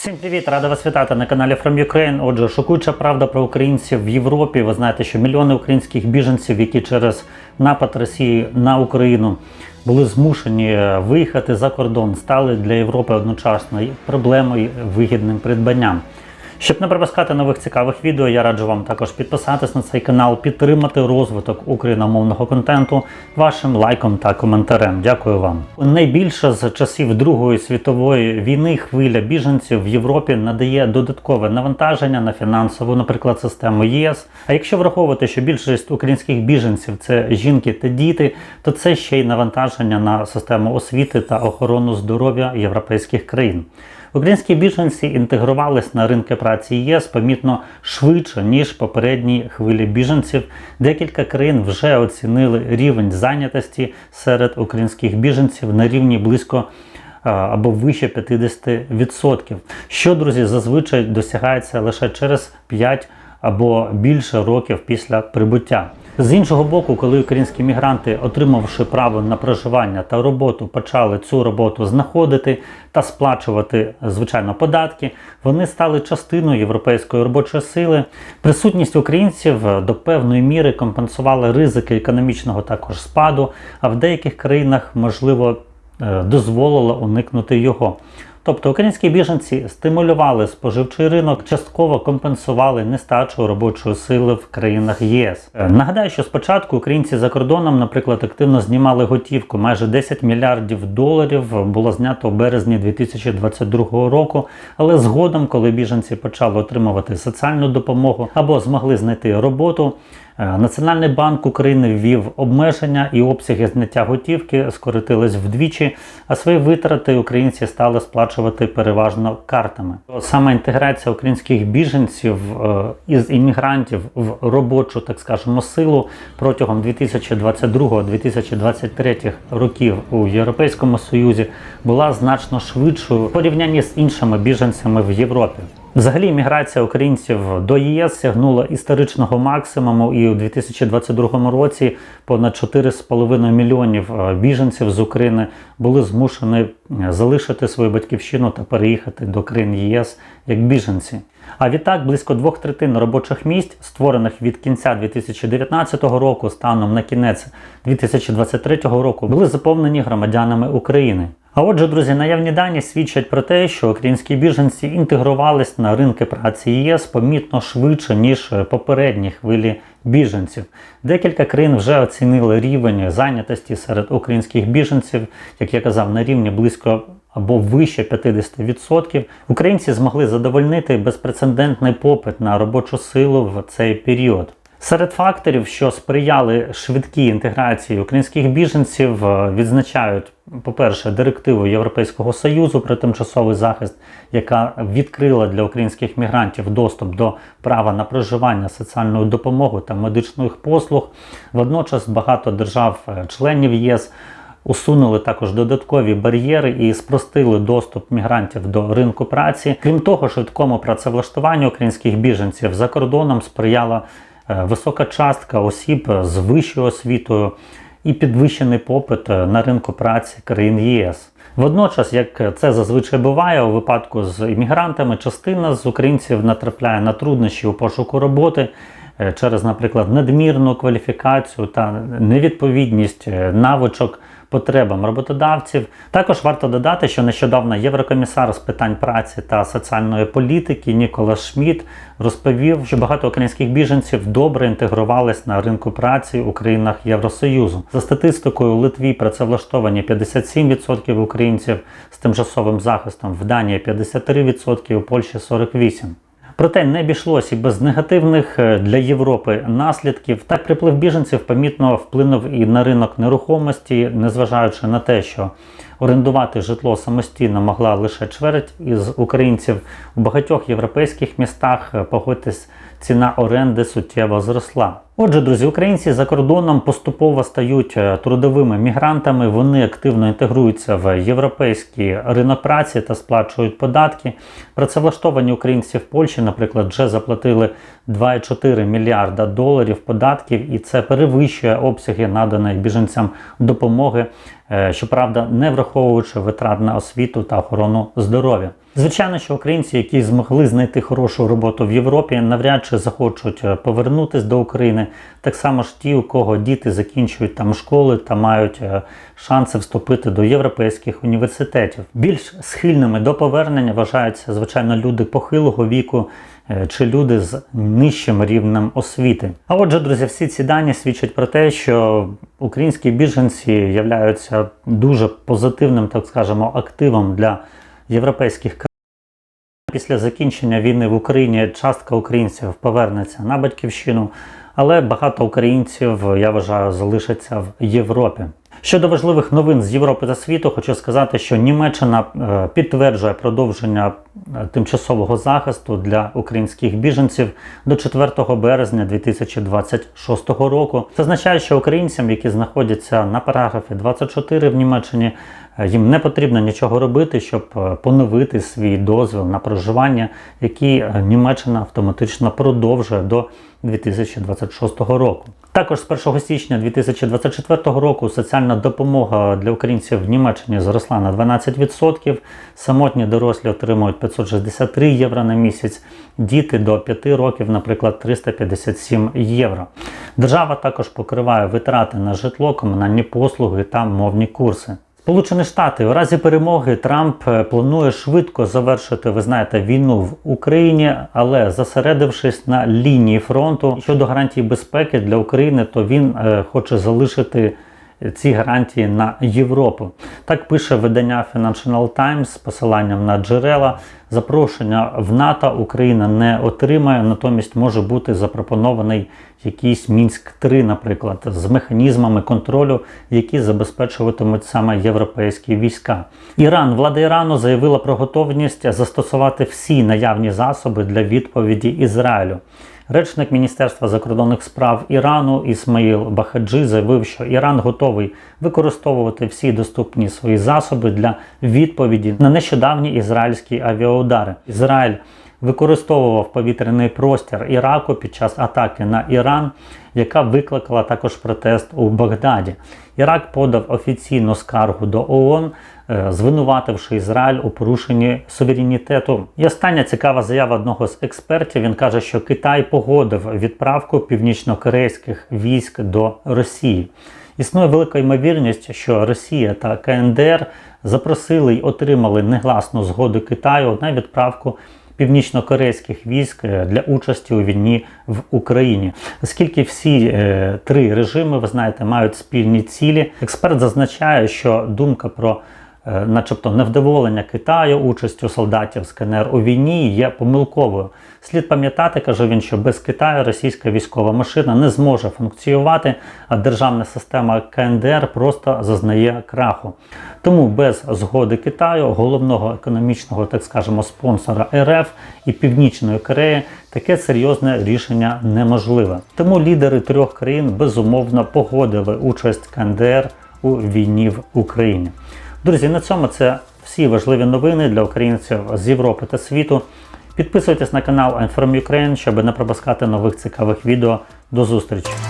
Всім привіт, рада вас вітати на каналі From Ukraine. Отже, шокуюча правда про українців в Європі. Ви знаєте, що мільйони українських біженців, які через напад Росії на Україну були змушені е, виїхати за кордон, стали для Європи одночасно проблемою вигідним придбанням. Щоб не пропускати нових цікавих відео, я раджу вам також підписатись на цей канал, підтримати розвиток україномовного контенту вашим лайком та коментарем. Дякую вам. Найбільше з часів Другої світової війни хвиля біженців в Європі надає додаткове навантаження на фінансову, наприклад, систему ЄС. А якщо враховувати, що більшість українських біженців це жінки та діти, то це ще й навантаження на систему освіти та охорону здоров'я європейських країн. Українські біженці інтегрувались на ринки праці ЄС помітно швидше, ніж попередні хвилі біженців. Декілька країн вже оцінили рівень зайнятості серед українських біженців на рівні близько або вище 50%. Що, друзі, зазвичай досягається лише через 5 або більше років після прибуття. З іншого боку, коли українські мігранти, отримавши право на проживання та роботу, почали цю роботу знаходити та сплачувати звичайно податки, вони стали частиною європейської робочої сили. Присутність українців до певної міри компенсувала ризики економічного також спаду, а в деяких країнах можливо е, дозволила уникнути його. Тобто українські біженці стимулювали споживчий ринок, частково компенсували нестачу робочої сили в країнах ЄС. Е, Нагадаю, що спочатку українці за кордоном, наприклад, активно знімали готівку. Майже 10 мільярдів доларів було знято у березні 2022 року. Але згодом, коли біженці почали отримувати соціальну допомогу або змогли знайти роботу. Е, Національний банк України ввів обмеження і обсяги зняття готівки скоротились вдвічі, а свої витрати українці стали сплачувати переважно картами. Саме інтеграція українських біженців е, із іммігрантів в робочу, так скажемо, силу протягом 2022-2023 років у Європейському Союзі була значно швидшою в порівнянні з іншими біженцями в Європі. Взагалі, міграція українців до ЄС сягнула історичного максимуму, і у 2022 році понад 4,5 мільйонів е, біженців з України були змушені е, залишити свою батьківщину та переїхати до країн ЄС як біженці. А відтак близько двох третин робочих місць, створених від кінця 2019 року, станом на кінець 2023 року, були заповнені громадянами України. А отже, друзі, наявні дані свідчать про те, що українські біженці інтегрувались на ринки праці ЄС помітно швидше, ніж попередні хвилі біженців. Декілька країн вже оцінили рівень зайнятості серед українських біженців, як я казав, на рівні близько або вище 50%. Українці змогли задовольнити безпрецедентний попит на робочу силу в цей період. Серед факторів, що сприяли швидкій інтеграції українських біженців, е, відзначають, по-перше, директиву Європейського Союзу про тимчасовий захист, яка відкрила для українських мігрантів доступ до права на проживання, соціальну допомогу та медичних послуг. Водночас багато держав-членів ЄС. Усунули також додаткові бар'єри і спростили доступ мігрантів до ринку праці. Крім того, швидкому працевлаштуванню українських біженців за кордоном сприяла е, висока частка осіб з вищою освітою і підвищений попит е, на ринку праці країн ЄС. Водночас, як це зазвичай буває у випадку з іммігрантами, частина з українців натрапляє на труднощі у пошуку роботи е, через, наприклад, надмірну кваліфікацію та невідповідність навичок потребам роботодавців. Також варто додати, що нещодавно єврокомісар з питань праці та соціальної політики Ніколас Шмідт розповів, що багато українських біженців добре інтегрувались на ринку праці у країнах Євросоюзу. За статистикою, у Литві працевлаштовані 57% українців з тимчасовим захистом, в Данії 53%, у Польщі 48%. Проте не обійшлося і без негативних е, для Європи наслідків. Так приплив біженців помітно вплинув і на ринок нерухомості, незважаючи на те, що орендувати житло самостійно могла лише чверть із українців у багатьох європейських містах. е, Погодьтесь, ціна оренди суттєво зросла. Отже, друзі, українці за кордоном поступово стають е, трудовими мігрантами. Вони активно інтегруються в європейський ринок праці та сплачують податки. Працевлаштовані українці в Польщі, наприклад, вже заплатили 2,4 мільярда доларів податків, і це перевищує обсяги наданої біженцям допомоги, е, щоправда, не враховуючи витрат на освіту та охорону здоров'я. Звичайно, що українці, які змогли знайти хорошу роботу в Європі, навряд чи захочуть е, повернутися до України. Так само ж ті, у кого діти закінчують там школи та мають е, шанси вступити до європейських університетів. Більш схильними до повернення вважаються звичайно люди похилого віку. е, Чи люди з нижчим рівнем освіти. А отже, друзі, всі ці дані свідчать про те, що українські біженці являються дуже позитивним, так скажемо, активом для європейських країн. Після закінчення війни в Україні частка українців повернеться на батьківщину, але багато українців, я вважаю, залишаться в Європі. Щодо важливих новин з Європи та світу, хочу сказати, що Німеччина е, підтверджує продовження е, тимчасового захисту для українських біженців до 4 березня 2026 року. Це означає, що українцям, які знаходяться на параграфі 24 в Німеччині, їм не потрібно нічого робити, щоб е, поновити свій дозвіл на проживання, який е, Німеччина автоматично продовжує до 2026 року. Також з 1 січня 2024 року соціальна допомога для українців в Німеччині зросла на 12%. Самотні дорослі отримують 563 євро на місяць, діти до 5 років, наприклад, 357 євро. Держава також покриває витрати на житло, комунальні послуги та мовні курси. Сполучені Штати. У разі перемоги Трамп е, планує швидко завершити, ви знаєте, війну в Україні, але зосередившись на лінії фронту. Щодо гарантій безпеки для України, то він е, хоче залишити ці гарантії на Європу. Так пише видання Financial Times з посиланням на джерела. Запрошення в НАТО Україна не отримає, натомість може бути запропонований якийсь Мінськ 3 наприклад, з механізмами контролю, які забезпечуватимуть саме європейські війська. Іран, влада Ірану заявила про готовність застосувати всі наявні засоби для відповіді Ізраїлю. Речник Міністерства закордонних справ Ірану Ісмаїл Бахаджи заявив, що Іран готовий використовувати всі доступні свої засоби для відповіді на нещодавні ізраїльські авіаудари. Ізраїль використовував повітряний простір Іраку під час атаки на Іран, яка викликала також протест у Багдаді. Ірак подав офіційну скаргу до ООН, звинувативши Ізраїль у порушенні суверенітету. І остання цікава заява одного з експертів. Він каже, що Китай погодив відправку північно-корейських військ до Росії. Існує велика ймовірність, що Росія та КНДР запросили й отримали негласну згоду Китаю на відправку північно-корейських військ е, для участі у війні в Україні. Оскільки всі е, три режими, ви знаєте, мають спільні цілі. Експерт зазначає, що думка про е, начебто невдоволення Китаю участю солдатів з КНР у війні є помилковою. Слід пам'ятати, каже він, що без Китаю російська військова машина не зможе функціонувати, а державна система КНДР просто зазнає краху. Тому без згоди Китаю, головного економічного, так скажемо, спонсора РФ і Північної Кореї, таке серйозне рішення неможливе. Тому лідери трьох країн безумовно погодили участь КНДР у війні в Україні. Друзі, на цьому це всі важливі новини для українців з Європи та світу. Підписуйтесь на канал I'm From Ukraine, щоб не пропускати нових цікавих відео. До зустрічі!